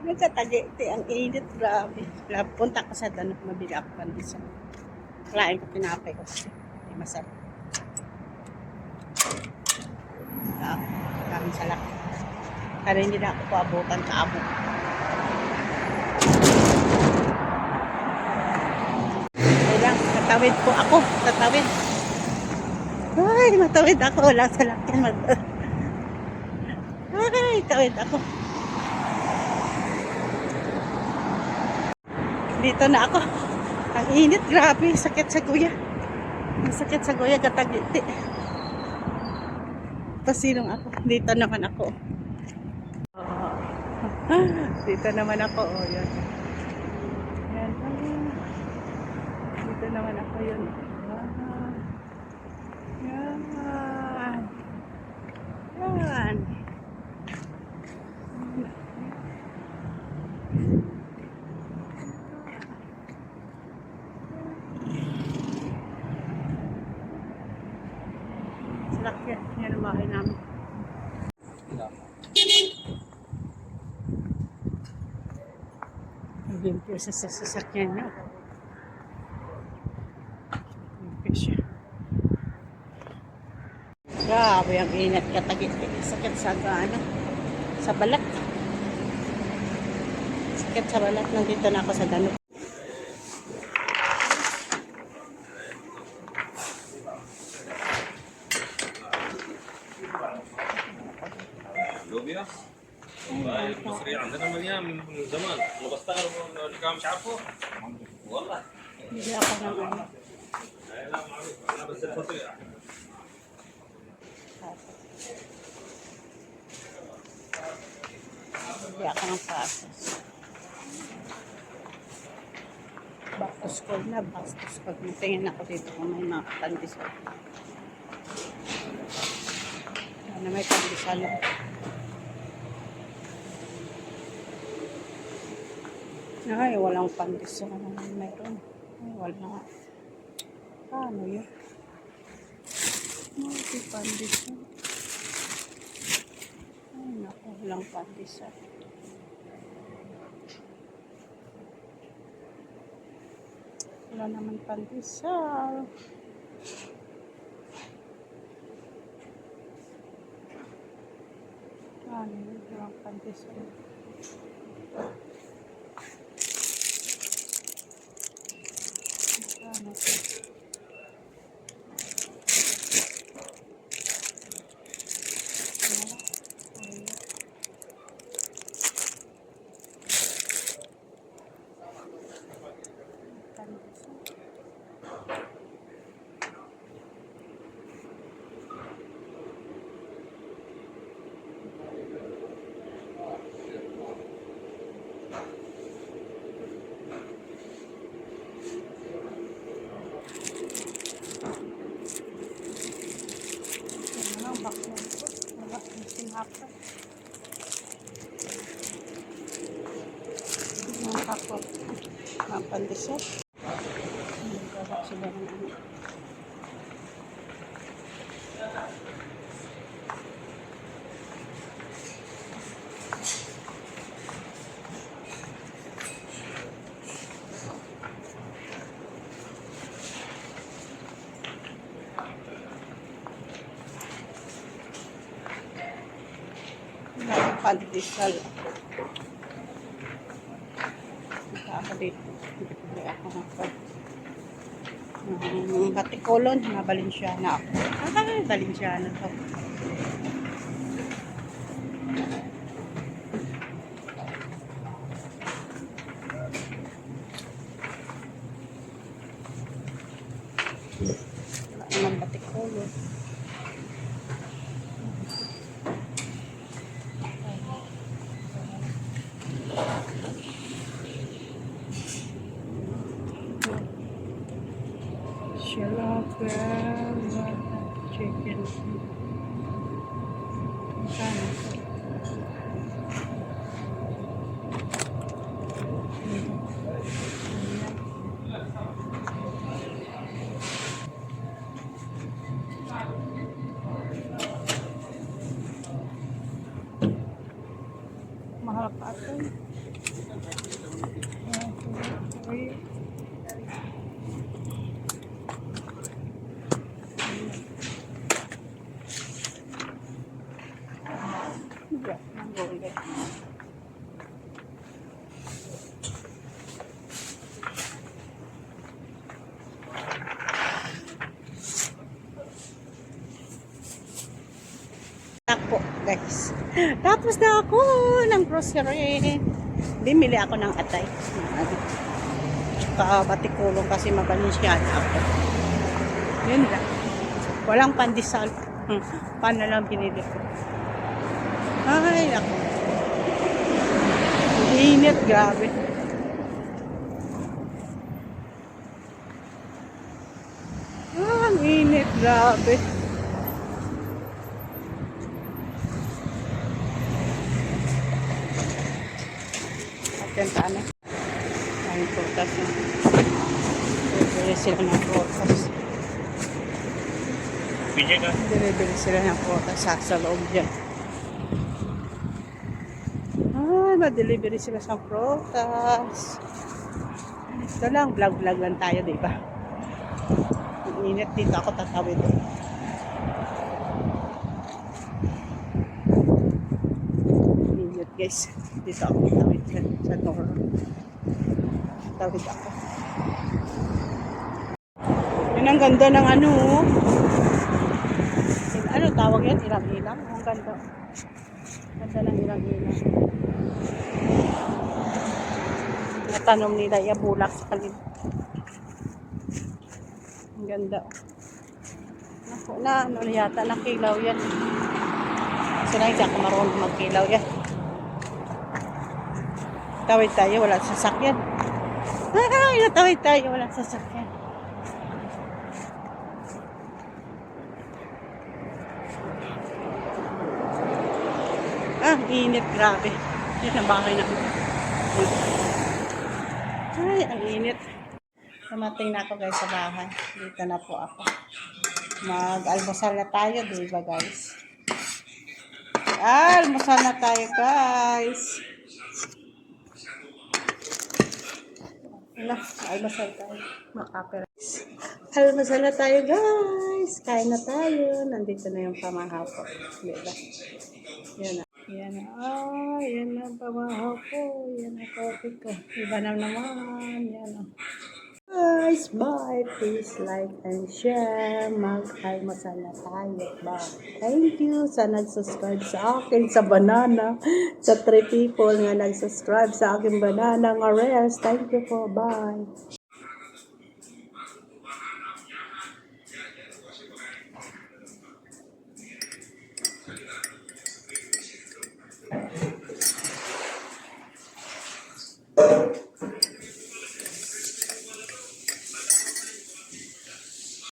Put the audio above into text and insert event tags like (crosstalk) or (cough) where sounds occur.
Nagkatagiti ang init, grabe. Punta ko sa danok, mabili ako pandisa. Kain ko, pinapay ko kasi. Hindi masarap. Ah, Kaming salak. Pero hindi na ako paabutan sa amo. Kailang, tatawid po ako. Tatawid. Ay, matawid ako. Wala sa lakyan. Mat- (laughs) Ay, tawid ako. Dito na ako. Ang init, grabe. Sakit sa kuya. Ang sakit sa kuya, katagiti. Pasilong ako. Dito naman ako. Oh. Dito naman ako. Oh, yun. Ah. Dito naman ako yun. Ah. Yan. Yan. Salakyan. Yan ang bahay namin. Yung sa sasakyan niya. Grabe ang inat katagit. Eh. Sakit sa ano? Sa balat. Sakit sa balat. Nandito na ako sa danok. Lubia? المصري عندنا مليان من زمان. أنا بستغرب مش عارفه. والله. يا 15 بطش كلنا بطش كلنا فينا قضيتهم هنا ما يقنديش عليهم kung may mga pandesal. Ano pandesal. Ay, walang pandesal. Mayroon. Ay, wala. Paano yun? Ay, naku, walang pandesal. Wala naman pandesal. Ano yun? Walang pandesal. Ano to? Wala. Wala. Pandesal. Ano ang bakla ito? Wala, may sinapa. Mga kako. Pandesal. Nagawa sila ng ano. Pandesal. Ako. Hindi ako nakapag. Um, Batikolon, na Balenciana ako. Ah, Balenciana to. Wala rola. Tapos na ako ng grocery. Bimili ako ng atay. Tsaka batikulong kasi mabalinsyana ako. Yun lang. Walang pandesal. Hmm. Paano lang binili ko. Ay, ako. Init, grabe. Ah, ang init, grabe. Magkanta na. Ay, prutas na. Bibili sila ng prutas. Bibili sila ng prutas sa, sa loob dyan. Ay, ma-delivery sila sa prutas. Ito lang, vlog-vlog lang tayo, di ba? Ang init dito ako tatawid. Ang init guys. Dito ako tatawid sa, sa door. Tawid ako. Yun ang ganda ng ano. oh. Ano tawag yan? Ilang-ilang? Ang ganda. Ganda ng ilang-ilang. Natanom nila yung bulak sa paligid. Ang ganda. Naku, na ano na yata, nakilaw yan. Kasi na hindi ako marunong magkilaw yan. Tawid tayo, wala sasakyan. (laughs) Ay, natawid tayo, wala sasakyan. Ah, init, grabe. Yan ang bahay na. Ay, ang init. Namating na ako guys sa bahay. Dito na po ako. Mag-almusal na tayo, di ba guys? Almusal na tayo guys. Wala, almusal tayo. Makaperais. Almusal na tayo guys. Kain na tayo. Nandito na yung pamahaw ko. Di ba? Yan na. Yan na. Ah, yan na pamahaw ko. Yan ang coffee ko. Iba na naman. Yan na. Guys, bye. Please like and share. Mag-almusal na tayo. Bye. Thank you sa nag-subscribe sa akin sa banana. Sa three people nga nag-subscribe sa akin banana nga rares. Thank you for bye.